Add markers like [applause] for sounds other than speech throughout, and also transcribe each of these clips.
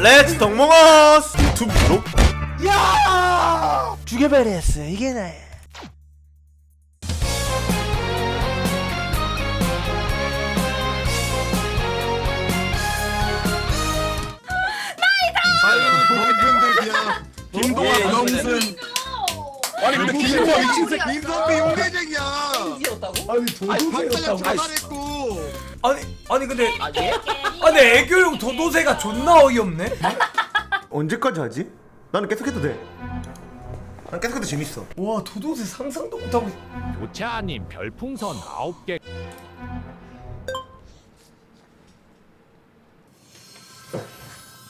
렛츠 덕몽어스 유튜브로 야! 죽여버렸어. 이게 나야 범근들이야. 김동완 명순 아니 근데 김동완 미친 새끼 김선배 용대쟁이야 아니 아니 박사장 도도새였다고 자살했고 아니 아니 근데 아 근데 애교용 도도새가 존나 어이없네. 언제까지 하지? 나는 계속해도 돼. 난 계속해도 재밌어. 와 도도새 상상도 못하고. 교차님 별풍선 9개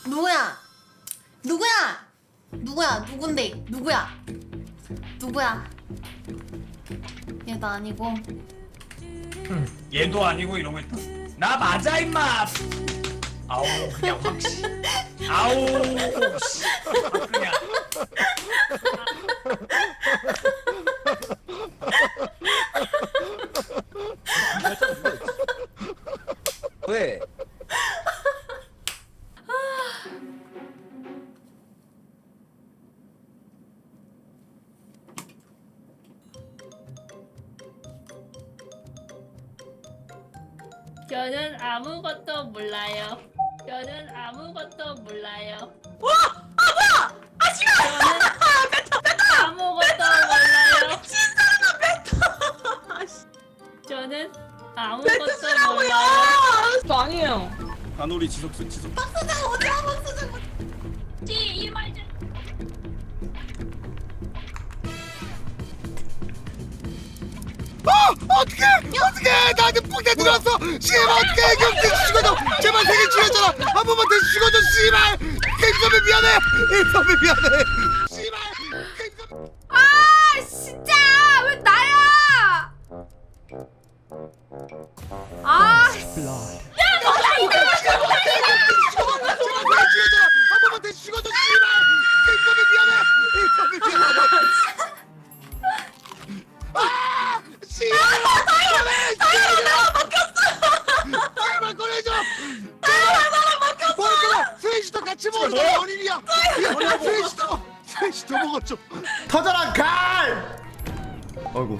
누구야? 누구야? 누구야? 누군데? 누구야? 누구야? 얘도 아니고 얘도 아니고 이러고 있다. 나 맞아 임마. 아우 그냥. 아우 씨. 그냥. 왜? 저는 아무것도 몰라요. 저는 아무것도 몰라요. 아 씨발! 저는 [laughs] 아무것도 몰라요. [laughs] 저는 아무것도 몰라요. 간오리 지석수 지석 어디야 박수장 이말 어떻게 어떻게 나한테 뿡대 들어왔어. 씨발 어떻게 경태 죽어줘. 제발 세개 죽였잖아. 한 번만 다시 죽어줘 씨발. 김선배 미안해. 김선배 미안해 같이 먹어줘 연인이야 스웨이시도 스웨이시도 먹어줘 터져라 갈! 아이고,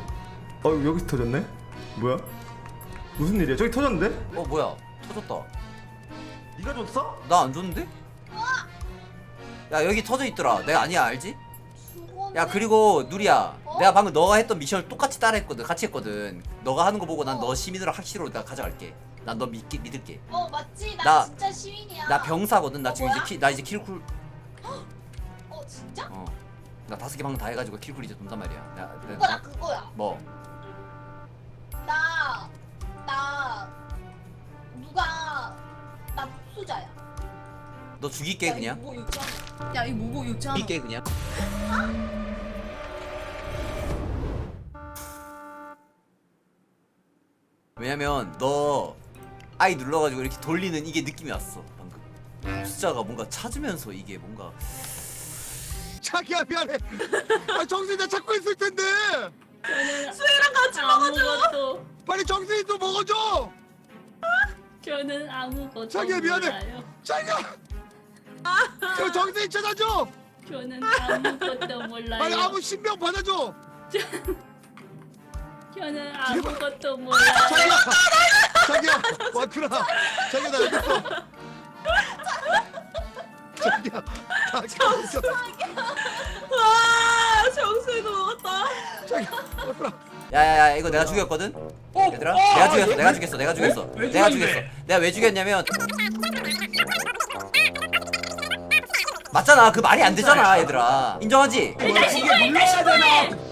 아이고 여기서 터졌네? 뭐야? 무슨 일이야? 저기 터졌는데? 어 뭐야? 터졌다. 네가 줬어? 나 안 줬는데? 야 여기 터져 있더라. 내가 아니야 알지? 야 그리고 누리야, 내가 방금 너가 했던 미션을 똑같이 따라 했거든. 같이 했거든. 너가 하는 거 보고 난 너 시민으로 확실로 나 가져갈게. 난 너 믿기 믿을게. 어 맞지 나, 나- 진짜 시민이야 나 병사거든. 나 지금 어, 이제 뭐야? 킬, 나 이제 킬쿨. 어 진짜? 어. 나 다섯 개 방금 다 해가지고 킬쿨 이제 돈단 말이야. 나, 나, 그거 나 나, 그거야 뭐? 나 나 누가 나 복수자야 너 죽일게 그냥. 뭐 욕잖아 야이 뭐고 욕잖아 죽일게 그냥. 왜냐면 너 아이 눌러가지고 이렇게 돌리는 이게 느낌이 왔어 방금. 숫자가 뭔가 찾으면서 이게 뭔가. 자기야 미안해. 아 정신이 나 찾고 있을 텐데. 저는 수혜랑 같이 아무것도 빨리 정신이 좀 먹어줘. 저는 아무것도 자기야, 미안해. 몰라요. 자기야. 저 정신이 찾아줘. 저는 아무것도 빨리 몰라요. 아무 신병 받아줘. 저는 아무것도 몰라요. 자기야 자기야 왔구나 자기야 나 여기 있어 자기야 자기야 와 정수이도 먹었다. 자기야 왔구나 야야야 이거 내가 죽였거든? 얘들아? 어, 내가 아, 죽였어 왜- 내가 죽였어 내가 죽였어. 왜- 왜 내가 죽였는데? 죽였어. 내가 왜 죽였냐면 맞잖아 그 말이 안 되잖아 얘들아. 인정하지? 이게 눌러야 되나?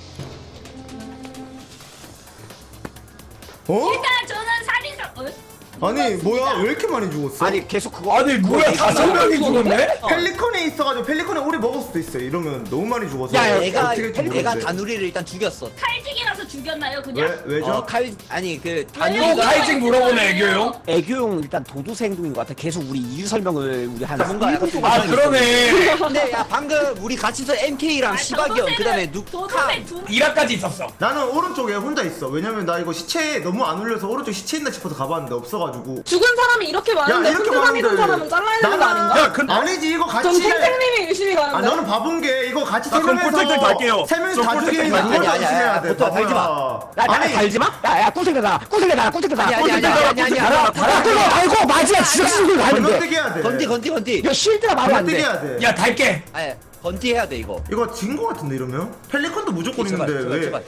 어? 일단 저는 살인사. 어? 아니 뭐야 왜 이렇게 많이 죽었어? 아니 계속 그거 아니 뭐야 다섯 명이 죽었네? 펠리컨에 있어가지고 펠리컨에 오래 먹을 수도 있어 이러면 너무 많이 죽어서 야 어떻게 될지 얘가. 다누리를 일단 죽였어 칼직이라서 죽였나요 그냥? 왜 왜죠? 어, 칼 아니 그 또 다누리가 가이징 물어보네 애교용. 애교용 일단 도도새 행동인 것 같아 계속 우리 이유 설명을 우리 한 뭔가 약간 좀아 그러네. 근데 야 방금 우리 같이 서 MK랑 아, 도도새는- 그다음에 누카 도도새 두 이라까지 있었어. 나는 오른쪽에 혼자 있어 왜냐면 나 이거 시체 너무 안 울려서 오른쪽 시체 있나 싶어서 가봤는데 죽어가지고 죽은 사람이 이렇게 많은데 이렇게 큰 사람이 큰 많은데 사람은 잘라야 되는 거 나는- 아닌가? 야, 근데 아니지 이거 전 같이 탱탱님이 열심히 아 가는데 너는 바본 게 이거 같이 나세 그럼 명에서 꿀탱탱 달게요. 세 명이서 저다 꿀탱탱 죽이는 달게요. 이걸 아니, 아니, 아니, 돼 보통 달지 마. 나 아니 달지 마. 야, 야, 꿀탱이 나, 꿀탱이 나, 꿀탱이 나. 아니, 아니, 아니, 아니, 아니, 아니. 달아, 달아. 꿀탱이 알고 맞이야. 지적 수술 가는데. 건너뛰기 해야 돼 건디 건디 건디. 이거 실드가 말이 안 건너뛰기 돼. 해야 돼 야 달게 아니 건디 해야 돼 이거. 이거 진 거 같은데 이러면 펠리컨도 무조건 있는데 제발, 왜? 제발.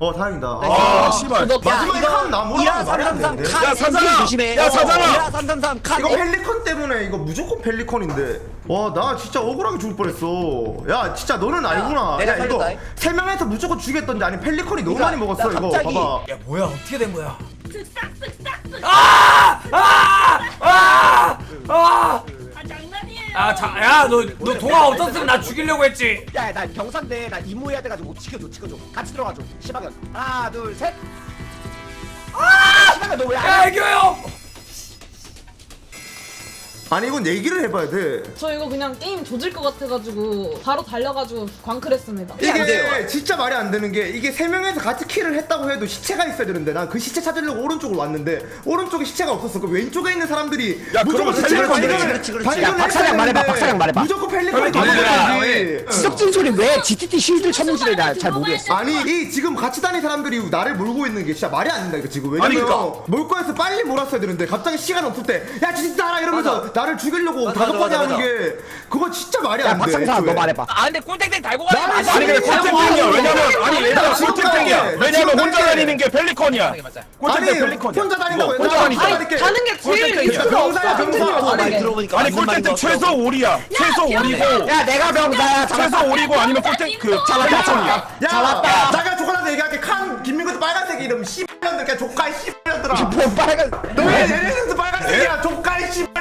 어 다행이다 아 씨발 마지막에 칸 나무라는 이하 말이 안 333 되는데 칸. 야, 사장아! 조심해. 야, 사장아! 이하 333 칸. 이거 펠리컨 때문에 이거 무조건 펠리컨인데 와 나 진짜 억울하게 죽을 뻔했어 야 진짜 너는 알구나 내가 야 이거 살렸다. 세 명에서 무조건 죽였던지 아니 펠리컨이 너무 많이 먹었어 나 이거 갑자기- 봐봐 야 뭐야 어떻게 된 거야 쓱싹쓱싹 아! 아! 아! 아! 아 자, 야, 너, 너 동화 없었으면 나 죽이려고 했지. 야, 나 경사인데 나 임무해야 돼가지고 지켜줘, 지켜줘. 같이 들어가줘. 시바견. 하나, 둘, 셋. 아! 시바견 너왜 야, 안 해? 애교 형. 아니 이건 얘기를 해봐야 돼 저 이거 그냥 게임 조질 것 같아가지고 바로 달려가지고 광클했습니다 안 돼요. 이게 진짜 말이 안 되는 게 이게 세 명에서 같이 킬을 했다고 해도 시체가 있어야 되는데 난 그 시체 찾으려고 오른쪽으로 왔는데 오른쪽에 시체가 없었어 그 왼쪽에 있는 사람들이 야, 무조건 그러면 시체를 그렇지, 발견을- 그렇지, 그렇지. 발견을 야, 박사장 했어야 말해봐, 되는데 박사장 말해봐. 무조건 펠리컨이 펠리컨이야, 가져가야지 지적진 소리 왜 GTT 실드 쳤는지를 나 잘 모르겠어. 아니 이 지금 같이 다니는 사람들이 나를 몰고 있는 게 진짜 말이 안 된다 이거 지금 아니, 왜냐면 그러니까. 몰 거에서 빨리 몰았어야 되는데 갑자기 시간 없을 때 야 진짜 나라 이러면서 맞아. 나를 죽이려고 맞아, 다급하게 맞아, 하는 맞아. 게 그거 진짜 말이 야, 안 돼 박상사 너 말해봐. 아 근데 꿀땡땡 달고 가는 거 나는 아니 근데 지금 아니 얘들아 지금 꿀탱탱이야 갈게. 왜냐면 지금 혼자 갈게. 다니는 게 펠리컨이야 맞아 꿀탱탱 아니 펠리컨이야 혼자 다닌다고 이거 옛날에 혼자 다니니까 다니게 가는 게 제일 꿀탱탱이야. 리스크가 병사야, 없어 병사. 탱탱으로 가는 많이 게 들어보니까 아니 맞는 말인 꿀탱탱 것 같아. 최소 5이야 최소 5이고 야, 내가 병사야. 최소 잡았다. 5이고 아니면 꿀탱 그 짤라짜청이야 야 잡았다 나가 조카한테 얘기할게 칸 김민구도 빨간색 이름 씨발년들 그냥 조카의 씨발년들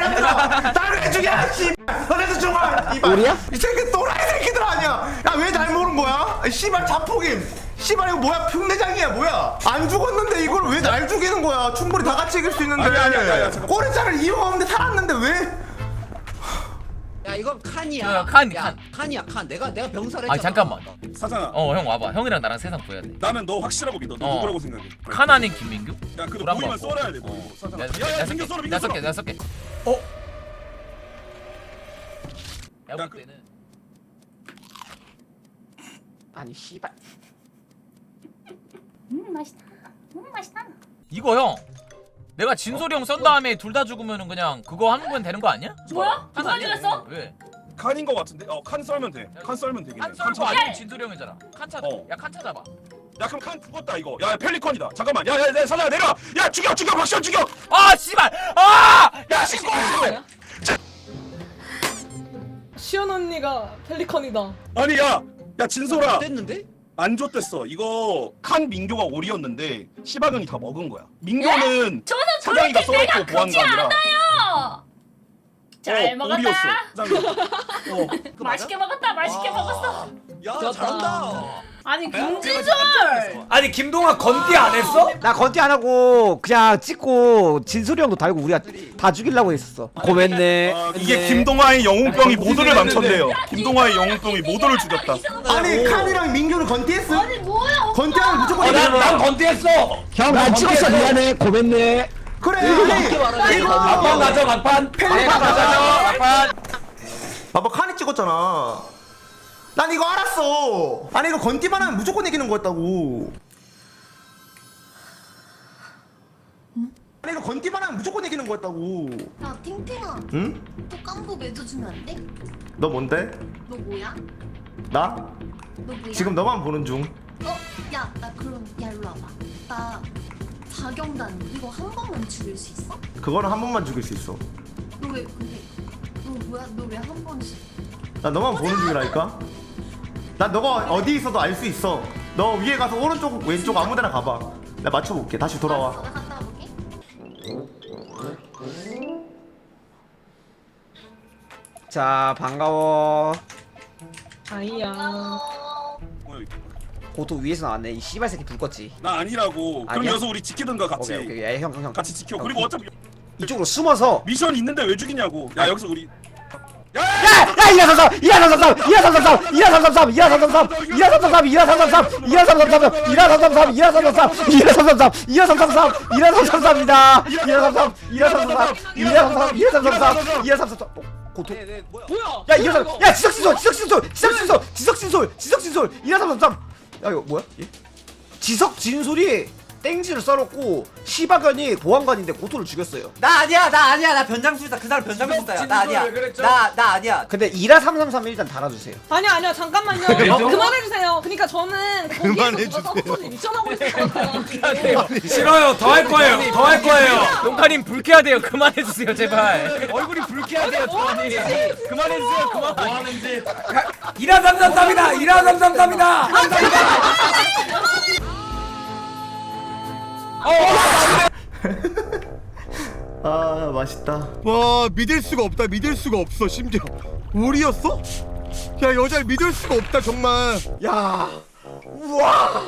씨발년들아 나를 왜 죽여 씨발 너네도 죽어. 이발 우리야? 이 새끼 또라이 새끼들 아니야. 야 왜 날 모른 거야? 아, 씨발 자폭임. 씨발 이거 뭐야? 흉내장이야 뭐야? 안 죽었는데 이걸 왜 날 죽이는 거야? 충분히 다 같이 이길 수 있는데. 아니, 아니, 아니, 아니, 잠깐만. 꼬리자를 이유가 없는데 살았는데 왜 야 이건 칸이야. 야, 칸, 야, 칸. 칸이야 칸. 내가 내가 병사를 아니, 했잖아. 잠깐만. 사장아 어 형 와봐 형이랑 나랑 세상 보여야 돼 나는 너 확실하고 믿어 너 어. 누구라고 생각해 칸 아닌 김민규? 야 그래도 불안 보이면 받고. 썰어야 돼 어. 사장아 야야 민규 개, 썰어 민규 썰어 개 여섯 개 어? 내가 볼 그- 때는 아니, 씨발. 음 맛있다 음 맛있다 이거 형 내가 진솔이 형썬 다음에 둘 다 죽으면은 그냥 그거 하는 건 되는 거 아니야? 뭐야? 칸 누가 아니야? 죽였어? 왜? 칸인 거 같은데 어칸 썰면 돼 칸 썰면 되긴 칸 썰고 썰- 아니면 진솔이 형이잖아 칸 찾아 어. 야칸 찾아봐 야 그럼 칸 죽었다 이거 야 펠리컨이다 잠깐만 야야 야, 사장아 내려 야 죽여 죽여 박시원 죽여 아 씨발 아! 야 신고 뭐야? 시연 언니가 펠리컨이다 아니 야야 진솔아 됐는데? 안 줬댔어. 이거 칸 민교가 오리였는데 시바견이 다 먹은 거야. 민교는 저는 사장이가 내가 썰었고 보안가 크지 아니라. 않아요 잘 어, 먹었다 오리였어 사장님 [laughs] 어 그거 맞아? 맛있게 먹었다 맛있게 와. 먹었어 야 좋았다. 잘한다. 아니 김진솔 아니 김동아 건디 안 했어? 나 건티 안 하고 그냥 찍고 진솔이 형도 달고 우리가 다 죽이려고 했었어. 고맙네. 아, 이게 김동아의 영웅병이 모두를 망쳤네요 김동아의 영웅병이 모두를 죽였다 아니 칸이랑 민규는 건티했어 아니 뭐야 건티하면 무조건 어, 난, 난 거야 건디 했어. 형, 난 찍었어. 미안해. 고맙네. 그래 아니 어, 이거 막판 가자 막판. 펠리컨 가자 막판. 봐봐 칸이 찍었잖아 난 이거 알았어 아니 이거 건띠만 하면 무조건 이기는 거였다고 아니 이거 건띠만 하면 무조건 이기는 거였다고 야 탱탱아 응? 또 깜부 맺어주면 안 돼? 너 뭔데? 너 뭐야? 나? 너 뭐야? 지금 너만 보는 중 어? 야나 그럼 야 일로 와봐 나 자경단 이거 한 번만 죽일 수 있어? 그거는 한 번만 죽일 수 있어. 너 왜 근데 너 뭐야? 너 왜 한 번씩? 나 너만 보는 중이라니까? 난 너가 어디 있어도 알 수 있어. 너 위에 가서 오른쪽 왼쪽 아무데나 가봐. 나 맞춰볼게. 다시 돌아와. 알았어, 나 갔다 와볼게. 자, 반가워. 아이야. 고토 위에서 나왔네. 이 씨발 새끼 불 껐지. 나 아니라고 그럼 아니야? 여기서 우리 지키든가 같이 오케이, 오케이. 야, 형, 형, 형. 같이 지켜 형, 그리고 어차피 이쪽으로 숨어서 미션 있는데 왜 죽이냐고 야 여기서 우리 야! 이라 삼삼! 이라 삼삼삼! 이라 삼삼삼! 이라 삼삼삼! 이라 삼삼삼! 이라 삼삼삼! 이라 삼삼삼! 이라 삼삼삼! 이라 삼삼삼! 이라 삼삼삼! 이라 삼삼삼! 이라 삼삼삼! 이라 삼삼삼이다! 이라 삼삼! 이라 삼삼삼! 이라 삼삼! 이라 삼삼삼! 이라 삼삼삼! 어, 고토 야 이라 삼! 야 지석신솔! 지석신솔! 지석신솔! 지석신솔! 지석신솔! 이라 삼삼삼! 야 이거 뭐야? 얘? 지석 진솔이 땡지를 썰었고 시바견이 보안관인데 고토를 죽였어요. 나 아니야 나 아니야. 나 변장술사 그 사람 변장술사야. 나 아니야. 왜 그랬죠? 나 나 아니야. 근데 이라 333 일단 달아주세요. 아니요 아니요 잠깐만요. [laughs] 어, 그만해주세요. 그러니까 저는 [laughs] 거기에서 누가 서포터를 미쳐나고 있을 것 같아요. [laughs] 싫어요. 더 할 거예요. 더 할 거예요. 농카님 불쾌하대요. 그만해주세요 제발. 얼굴이 불쾌하대요 저한이 그만해주세요 그만. 뭐 하는지. 이라 삼삼삼이다. 이라 삼삼삼이다 아 맛있다 와 믿을 수가 없다 믿을 수가 없어 심지어 우리였어? 야 여자를 믿을 수가 없다 정말 야, 우와,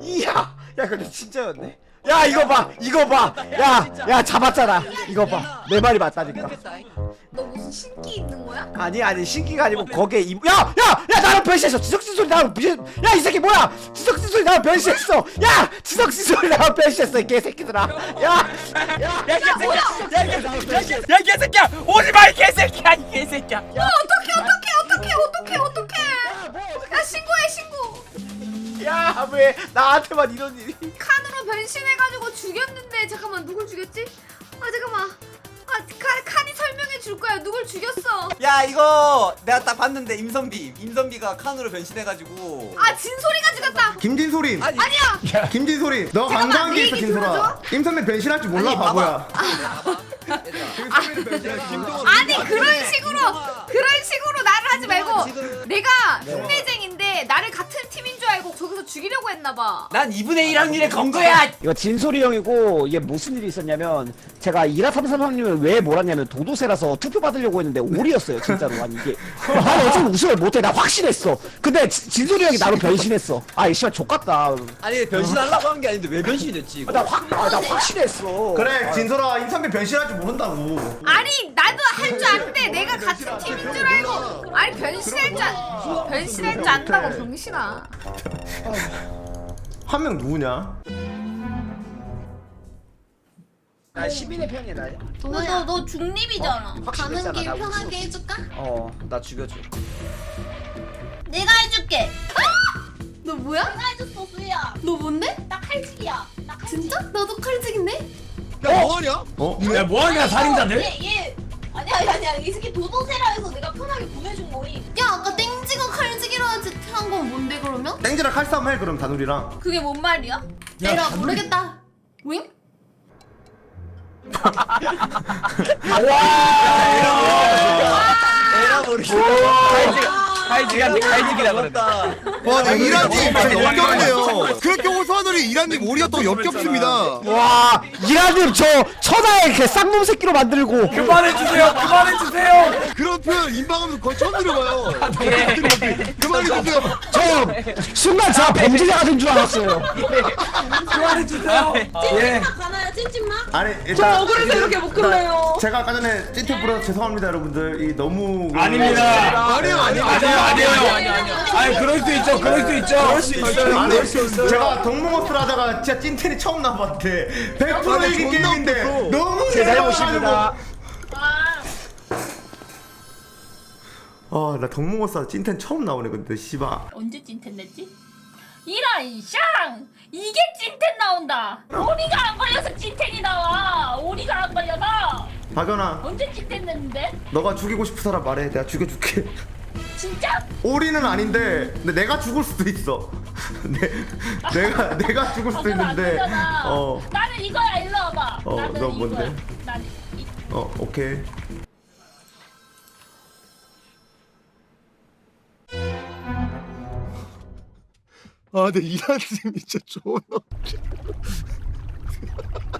이야, 야 근데 진짜였네. 야 이거 봐, 이거 봐, 야, 야 잡았잖아. 이거 봐, 내 말이 맞다니까. 너 무슨 신기 있는 거야? 아니 아니 신기가 아니고 거기에 이, 야, 야, 야 나를 변신했어. 지석진 소리 나를 변신, 야이 새끼 뭐야? 지석진 소리 나를 변신했어. 야, 지석진 소리 나를 변신했어 이 개새끼들아. 야, 야, 야, 야 개새끼야 오지 마 이 개새끼야 이 개새끼야 어떡해 어떡해 어떡해 어떡해 어떡해 야 신고해 신고 야, 왜 나한테만 이런 일이? 변신해가지고 죽였는데 잠깐만 누굴 죽였지? 아 잠깐만. 아 칸, 칸이 설명해 줄 거야. 누굴 죽였어? 야 이거 내가 딱 봤는데 임선비. 임선비가 칸으로 변신해가지고. 아 진소리가 죽였다. 김진소림 아니야. 김진소림 너 잠깐만, 관광게 네 있어 얘기 진소라? 임선배 변신할 줄 몰라 아니, 바보야. 아니 그런 식으로 그런 식으로 나를 하지 말고 내가 흉내쟁인데 나를 같은 팀인 줄 저기서 죽이려고 했나봐. 난 2분의 1 확률에 건 거야. 이거 진솔이 형이고 이게 무슨 일이 있었냐면 제가 이라 삼삼삼님을 왜 몰았냐면 도도새라서 투표 받으려고 했는데 오리였어요 진짜로. 아니 이게 난 어차피 우승을 못해. 나 확신했어. 근데 지- 진솔이 형이 나로 변신했어. 아이 씨발 족같다. 아니 변신하려고 한 게 아닌데 왜 변신이 됐지 이거? 나 확, 아, 나 확신했어. 그래 진소라 임선배 변신할 줄 모른다고. 아니 나도 할 줄 아는데 내가 같은 팀인 줄 알고. 아니 변신할 줄 아- 변신할 줄 안다고 병신아 [laughs] 한 명 누구냐 나 시민의 편이야 나 너, 너 중립이잖아 가는 길나 편하게 해줄까? 어나 죽여줘 내가 해줄게 너 뭐야? 내가 해줬어 수희야 너 뭔데? 나 칼직이야 나 칼직. 진짜? 나도 칼직인데? 야 뭐하냐? 어? 야 뭐하냐 살인자들 얘, 얘 아니야 아니야 아니야 이 새끼 도도새라 해서 내가 편하게 보내준 거임 야 아까 땡 하지 한 건 뭔데 그러면? 땡지랑 칼싸움 해 그럼 다누리랑 그게 뭔 말이야? 내가 모르겠다 윙? [laughs] 갈지한테 갈지기라 그랬다 와 이란님 진짜 역겹네요. 그렇게 호소하더니 이란님 오리였다고 역겹습니다. 와 이라님 저 천하의 그 쌍놈 새끼로 만들고. 그만해주세요 그만해주세요. 그런 표현 인방하면서 거의 처음 들어봐요. 그만해주세요. 저 순간 제가 범죄자가 된 줄 알았어요. 그만해주세요. 예. 가나요? 찐찐마? 아니 저 일단 억울해서 이렇게 못 끝내요. 제가 아까 전에 찐텐 불어서 죄송합니다 여러분들. 이 너무 아닙니다. 아니요 아니요. 아니 에요. 아니에요. 아니 그럴 수 있죠. 그럴 수 있죠. 그럴 수 있어요. 아니 제가 동몽어플 하다가 진짜 찐텐이 처음 나봤대 100% 아니, 이긴 게임인데. 너무 제 잘못입니다. 아나 동몽어스 찐텐 처음 나오네 근데 씨발 언제 찐텐 냈지? 이런 샹! 이게 찐텐 나온다! 오리가 안 걸려서 찐텐이 나와! 오리가 안 걸려서! 박연아. 언제 찐텐 냈는데? 너가 죽이고 싶은 사람 말해. 내가 죽여줄게 진짜? 오리는 아닌데 근데 내가 죽을 수도 있어 [laughs] 내, 내가 내가 죽을 수도 안 있는데 되잖아. 어 나는 이거야 일로 와봐 어, 나는 너 이거야. 뭔데? 나는 이... 어, 오케이. 아 근데 이란님 진짜 존나 웃겨 [laughs]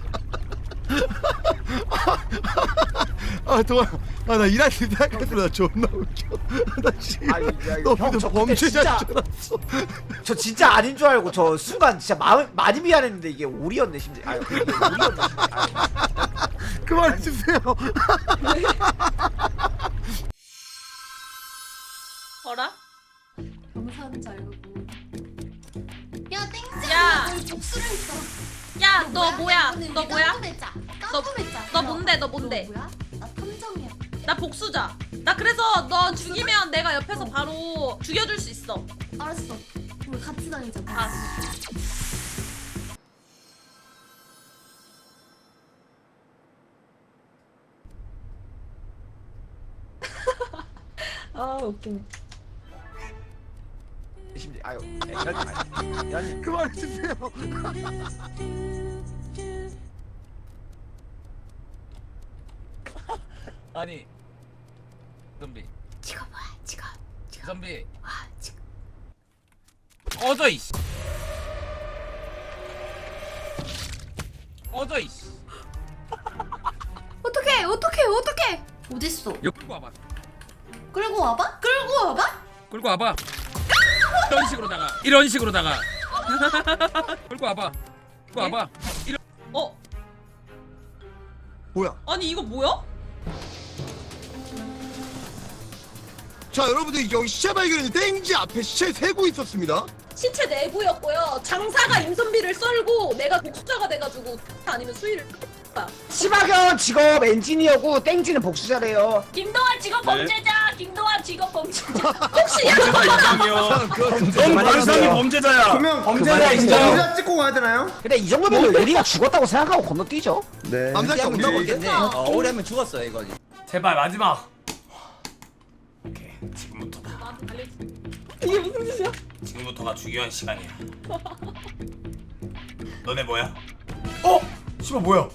[laughs] 아 도와. 아, 나 일할 때 생각해도 나 존나 웃겨. [laughs] 나 진짜. 아니, 야, 너 범죄자 진짜. 줄 알았어. [laughs] 저 진짜 아닌 줄 알고 저 순간 진짜 마음 많이 미안했는데 이게 우리였네 심지. 아, 그만 주세요. 어라? 경사하는 줄 알고 야 땡스 야! 야! 복수를 했어 야, 너 뭐야? 너 뭐야? 깜깜했자. 너 뭔데? 너 뭔데? 뭐야? 나 탐정이야. 나 복수자. 나 그래서 너 죽이면 내가 옆에서 바로 죽여줄 수 있어. 알았어. 우리 같이 다니자. 아. 아 웃기네. 심지 아유 연님 연님 그만해주세요. 아니 좀비 지금 뭐야? 지금. 좀비 와 지금. 꺼져 이씨 꺼져 이씨 어떡해? 어떡해? 어떡해? 어딨어? 여기 끌고 와봐 끌고 와봐? 끌고 와봐? 끌고 와봐 이런 식으로다가 이런 식으로다가 [laughs] 끌고 와봐 끌고 와봐 어? 뭐야? 아니 이거 뭐야? 자 여러분들 여기 시체 발견이 땡지 앞에 시체 세고 있었습니다. 신체 내부였고요. 장사가 임선비를 썰고 내가 복수자가 돼가지고 아니면 수위를 까 시바견 직업 엔지니어고 땡지는 복수자래요 김동완 직업 범죄자. [laughs] 김동완 직업 범죄자. 혹시 야넌 말상이 범죄자야. 그러면 범죄자 인정. 범죄자 찍고 가야 되나요? 근데 이 정도면 우리가 죽었다고 생각하고 건너뛰죠 네. 없나 죽었겠네 본데. 어, 오래 하면 죽었어 이거 제발 마지막. 지금부터다. 이게 무슨 짓이야? 지금부터가 중요한 시간이야. [laughs] 너네 뭐야? 어? 씨발 뭐야?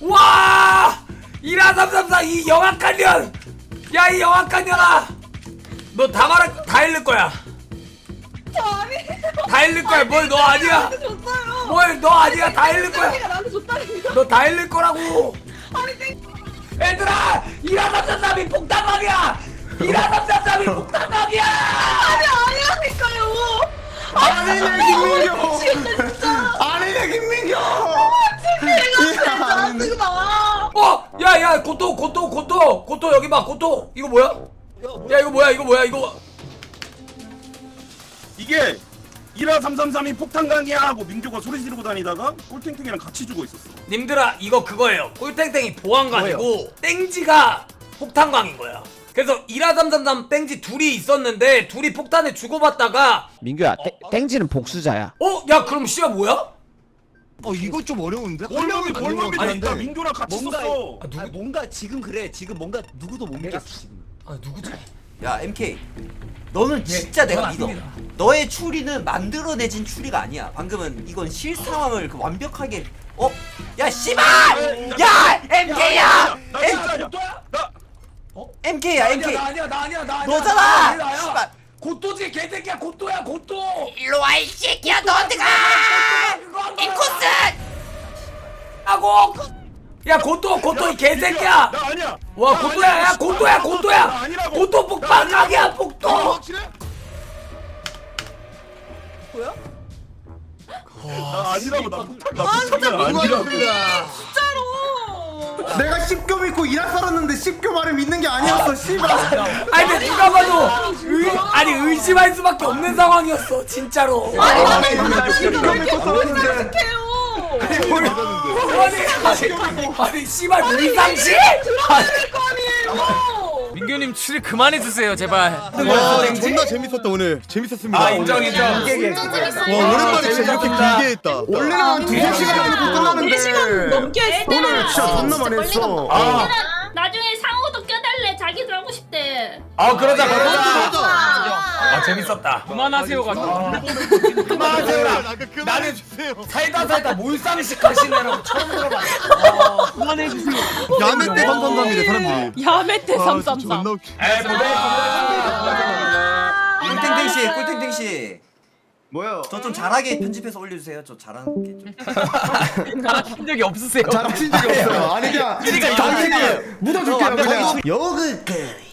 와! 이라 삼삼사 이 영악한 년! 야이 영악한 년아! 너 다 말할 다 잃을 거야. 다 잃을 거야. 뭘 너 아니야? 줬어요. 뭘 너 아니야? 다 잃을 거야. 땡이가 나한테 줬다니까. 너 다 잃을 거라고. 아니 땡. 얘들아! 이라 삼삼삼이 폭탄막이야! 이라삼삼삼이 폭탄막이야! 아니 아니라니까요. 아니네 김민교. 아니네 김민교. 아 지금 나. 어! 야, 야, 고토, 고토, 고토, 고토 여기 봐, 고토. 이거 뭐야? 야, 이거 뭐야? 이거 뭐야? 이거 이게 1화 333이 폭탄강이야 하고 민규가 소리 지르고 다니다가 꿀탱탱이랑 같이 죽어 있었어 님들아, 이거 그거예요. 꿀땡땡이 보안관이고 땡지가 폭탄광인 거야. 그래서 1화333 땡지 둘이 있었는데 둘이 폭탄에 주고받다가 민규야 땡- 땡지는 복수자야 어? 야, 그럼 씨야 뭐야? 어 이거 좀 어려운데? 골목이 아니, 다니까 민규랑 같이 뭔가- 있었어 아, 누구? 뭔가 지금 그래 지금 뭔가 누구도 못 믿겠어 지금 아, 누구지? 야 MK 너는 진짜 내가 믿어 너의 추리는 만들어내진 추리가 아니야 방금은 이건 실상황을 그 완벽하게 어? 야 씨발! 야! MK야! 나 진짜 아니야 나 MK야 MK 나 아니야, 나 아니야, 나 아니야. 너잖아! 나 아니야. 씨발. 고토지 개새끼야, 고토야, 고토. 일로 와 이 새끼야 너 어디 가! 이 코스! 하고. 야, 고토 이 개새끼야. 나 아니야 와, 아니야, 야. 아니라고. 고토 나 폭발 각이야, 아니라고. 폭도. 어, 확실해? 나 아니라고 나 폭탄 나 폭탄 아니라고 진짜로. 내가 10교 믿고 일하 썰었는데 10교 말을 믿는 게 아니었어 씨발. 아니 근데 누가 봐도 의, 아니 의심할 수밖에 없는 상황이었어 진짜로 아니 아, 나는 나 이거 10교 진짜 믿고. 해요? 아니 아니 아니 씨발 물상식 들어갈 거 아니에요. 민규님 추리 그만해 주세요 제발. 와 존나 재밌었다 오늘. 재밌었습니다. 아 인정 인정 진짜 재밌어. 와 오랜만에 진짜 이렇게 길게 했다. 원래는 한 두세 시간 이고 끝나는데. 4시간 넘게 했어. 오늘 진짜 존나 많이 했어. 아, 나중에 상호도 껴달래. 자기도 하고 싶대. 아 그러자 그러자. 맞아 아 재밌었다. 그만하세요 가지고. 그만하세요. 나는- 나는 주세요. 살다 살다 몰상식 하시네라고 처음 들어봤어 야매 때 감사합니다 사람들이 야매 때 아, 삼삼삼. 에이 꿀탱탱 씨 꿀탱탱 씨. 뭐요? 저 좀 잘하게 편집해서 올려주세요. 저 잘하는 게좀. 한 [laughs] 적이 없으세요. 잘하신 적이 없어요. 아니 그냥 당신이 묻어줄게요. 그냥. 여그 그